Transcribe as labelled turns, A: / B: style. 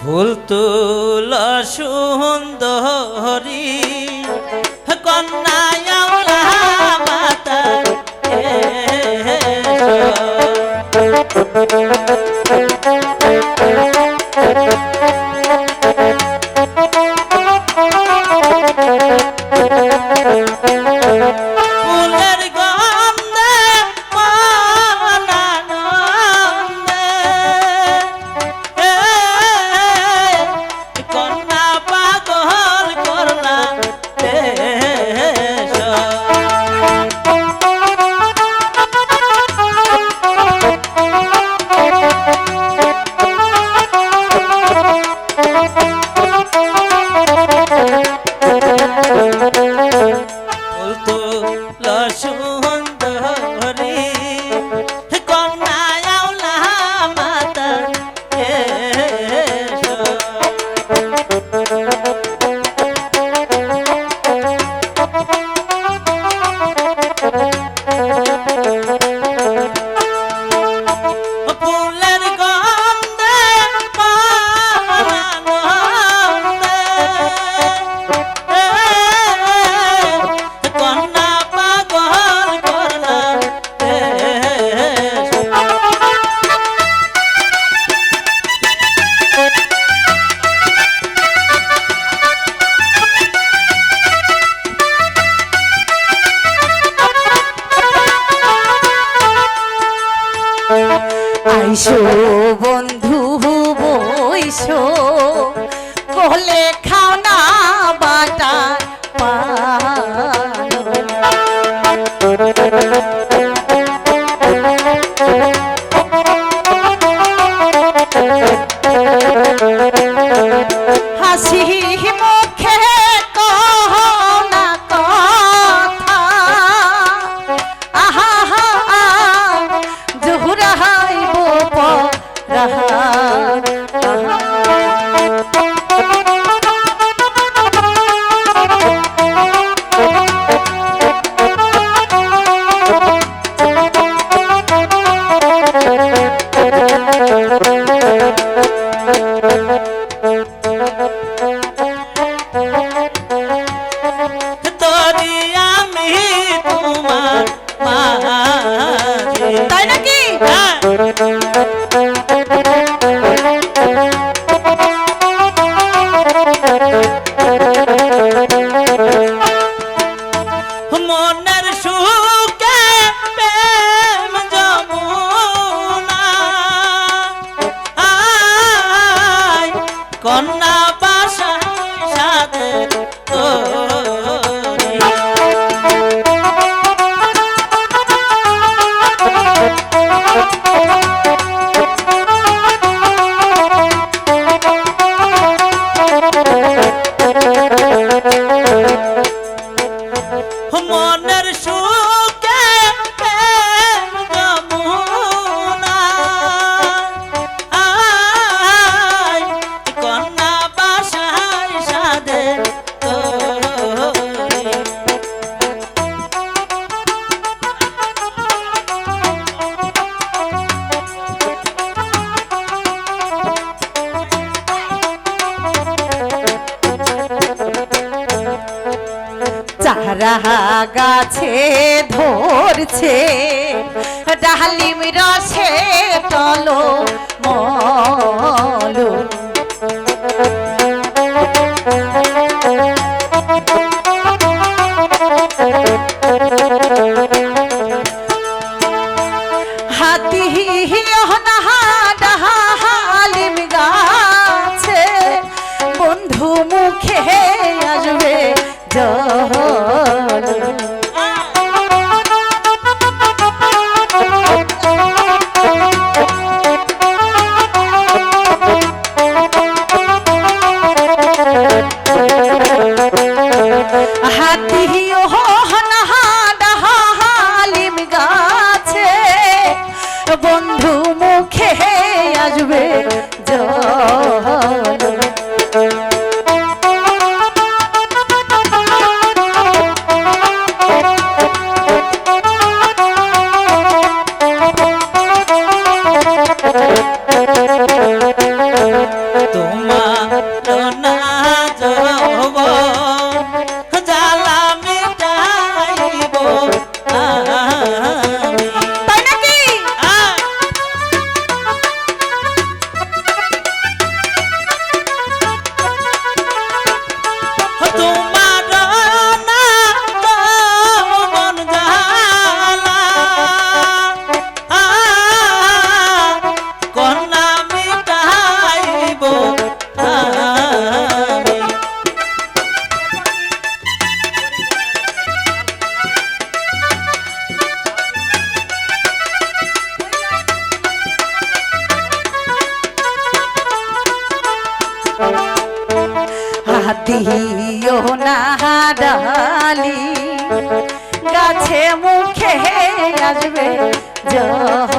A: ফুল তুল সুন্দরি কন্যা মাতা Là
B: বৈশো বন্ধু বৈশো কোলে খানা বাটা হাসি
A: হিমত কন্যা
B: রাহা গাছে ধরছে ডালিম রসে তলো দিও
A: না
B: ডালি। গাছে মুখে আসবে জল।